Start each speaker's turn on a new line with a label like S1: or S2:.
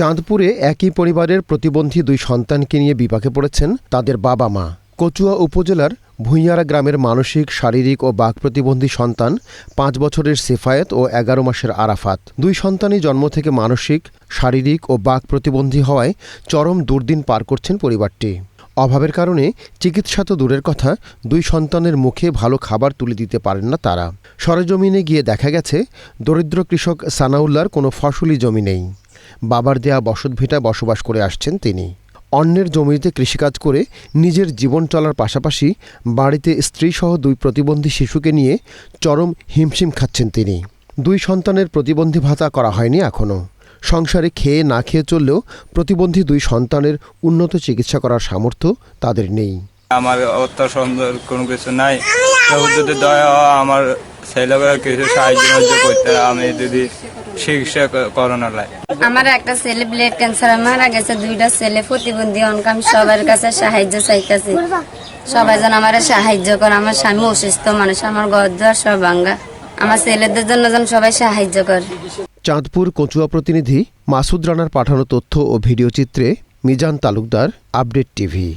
S1: চাঁদপুরে একই পরিবারের প্রতিবন্ধী দুই সন্তানকে নিয়ে বিপাকে পড়েছেন তাদের বাবা মা। কচুয়া উপজেলার ভুইয়ারা গ্রামের মানসিক, শারীরিক ও বাক প্রতিবন্ধী সন্তান পাঁচ বছরের সেফায়েত ও এগারো মাসের আরাফাত। দুই সন্তানই জন্ম থেকে মানসিক, শারীরিক ও বাক প্রতিবন্ধী হওয়ায় চরম দুর্দিন পার করছেন পরিবারটি। অভাবের কারণে চিকিৎসা তো দূরের কথা, দুই সন্তানের মুখে ভালো খাবার তুলে দিতে পারেন না তারা। সরেজমিনে গিয়ে দেখা গেছে, দরিদ্র কৃষক সানাউল্লার কোনো ফসলি জমি নেই। বাবার দেয়া বসতভিটায় বসবাস করে আসছেন তিনি। অন্যের জমিতে কৃষিকাজ করে নিজের জীবন চলার পাশাপাশি বাড়িতে স্ত্রীসহ দুই প্রতিবন্ধী শিশুকে নিয়ে চরম হিমশিম খাচ্ছেন তিনি। দুই সন্তানের প্রতিবন্ধী ভাতা করা হয়নি এখনও সংসারে খেয়ে না খেয়ে চললেও প্রতিবন্ধী দুই সন্তানের উন্নত চিকিৎসা করার সামর্থ্য তাদের নেই।
S2: আমার অত সুন্দর কোনো কিছু নাই। দয়া আমার ছেলেকে কিছু সাহায্য সাহায্য করতে আমি যদি চিকিৎসা করোনা লাগে
S3: আমার একটা ছেলে ব্লাড ক্যান্সার মারা গেছে। দুইটা ছেলে প্রতিবন্ধী। অনেক আমি সবার কাছে সাহায্য চাইতেছি। সবাই যেন আমার সাহায্য করে। আমার স্বামী অসুস্থ মানুষ। আমার ঘর সব ভাঙ্গা। আমার ছেলেদের জন্য যেন সবাই সাহায্য করে।
S1: চাঁদপুর কচুয়া প্রতিনিধি মাসুদ রানার পাঠানো তথ্য ও ভিডিও চিত্রে মিজান তালুকদার আপডেট টিভি।